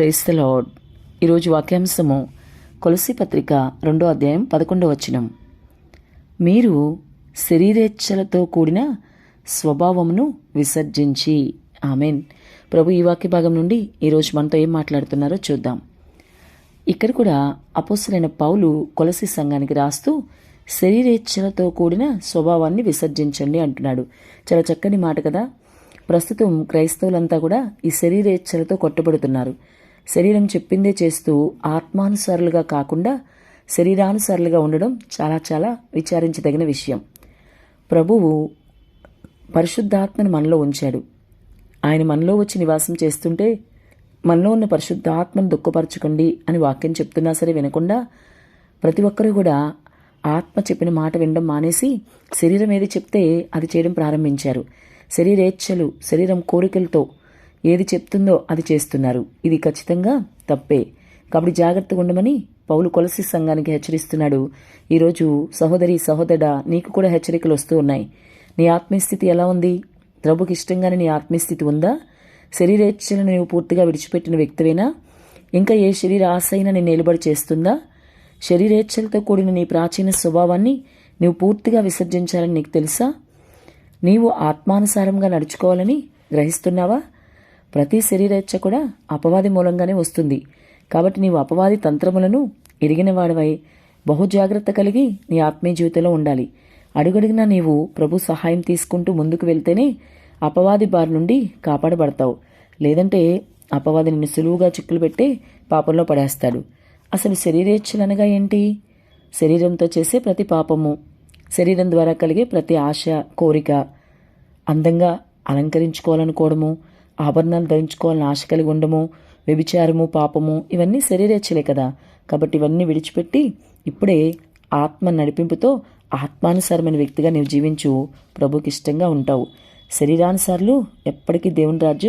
Praise the lord ఈరోజు వాక్యాంశము కొలసి పత్రిక రెండో అధ్యాయం పదకొండో వచనం. మీరు శరీరేచ్ఛలతో కూడిన స్వభావమును విసర్జించి. ఆమెన్. ప్రభు ఈ వాక్య భాగం నుండి ఈరోజు మనతో ఏం మాట్లాడుతున్నారో చూద్దాం. ఇక్కడ కూడా అపోసరైన పౌలు కొలసి సంఘానికి రాస్తూ శరీరేచ్ఛలతో కూడిన స్వభావాన్ని విసర్జించండి అంటున్నాడు. చాలా చక్కని మాట కదా. ప్రస్తుతం క్రైస్తవులంతా కూడా ఈ శరీరేచ్ఛలతో కొట్టబడుతున్నారు. శరీరం చెప్పిందే చేస్తూ ఆత్మానుసారులుగా కాకుండా శరీరానుసారులుగా ఉండడం చాలా చాలా విచారించదగిన విషయం. ప్రభువు పరిశుద్ధాత్మను మనలో ఉంచాడు. ఆయన మనలో వచ్చి నివాసం చేస్తుంటే మనలో ఉన్న పరిశుద్ధాత్మను దుఃఖపరచకండి అని వాక్యం చెప్తున్నా సరే వినకుండా ప్రతి ఒక్కరూ కూడా ఆత్మ చెప్పిన మాట వినడం మానేసి శరీరం ఏది చెప్తే అది చేయడం ప్రారంభించారు. శరీరేచ్ఛలు శరీరం కోరికలతో ఏది చెప్తుందో అది చేస్తున్నారు. ఇది ఖచ్చితంగా తప్పే. కాబట్టి జాగ్రత్తగా ఉండమని పౌలు కొలసి సంఘానికి హెచ్చరిస్తున్నాడు. ఈరోజు సహోదరి సహోదరుడా నీకు కూడా హెచ్చరికలు వస్తూ ఉన్నాయి. నీ ఆత్మీయస్థితి ఎలా ఉంది? ప్రభుకి ఇష్టంగానే నీ ఆత్మీయస్థితి ఉందా? శరీరేచ్ఛలను నీవు పూర్తిగా విడిచిపెట్టిన వ్యక్తివేనా? ఇంకా ఏ శరీర ఆశ అయినా నేను నిలబడి చేస్తుందా? శరీరేచ్ఛలతో కూడిన నీ ప్రాచీన స్వభావాన్ని నీవు పూర్తిగా విసర్జించాలని నీకు తెలుసా? నీవు ఆత్మానుసారంగా నడుచుకోవాలని గ్రహిస్తున్నావా? ప్రతి శరీరేచ్ఛ కూడా అపవాది మూలంగానే వస్తుంది. కాబట్టి నీవు అపవాది తంత్రములను ఎరిగిన వాడివై బహుజాగ్రత్త కలిగి నీ ఆత్మీయ జీవితంలో ఉండాలి. అడుగడుగునా నీవు ప్రభు సహాయం తీసుకుంటూ ముందుకు వెళ్తేనే అపవాది బారి నుండి కాపాడబడతావు. లేదంటే అపవాది నిన్ను సులువుగా చిక్కులు పెట్టి పాపంలో పడేస్తాడు. అసలు శరీరేచ్ఛలు అనగా ఏంటి? శరీరంతో చేసే ప్రతి పాపము శరీరం ద్వారా కలిగే ప్రతి ఆశ కోరిక అందంగా అలంకరించుకోవాలనుకోవడము ఆభరణాలు ధరించుకోవాలని ఆశ కలిగి ఉండము వ్యభిచారము పాపము ఇవన్నీ శరీరేచ్ఛలే కదా. కాబట్టి ఇవన్నీ విడిచిపెట్టి ఇప్పుడే ఆత్మ నడిపింపుతో ఆత్మానుసారమైన వ్యక్తిగా నీవు జీవించు. ప్రభుకి ఇష్టంగా ఉంటావు. శరీరానుసారులు ఎప్పటికీ దేవుని రాజ్యం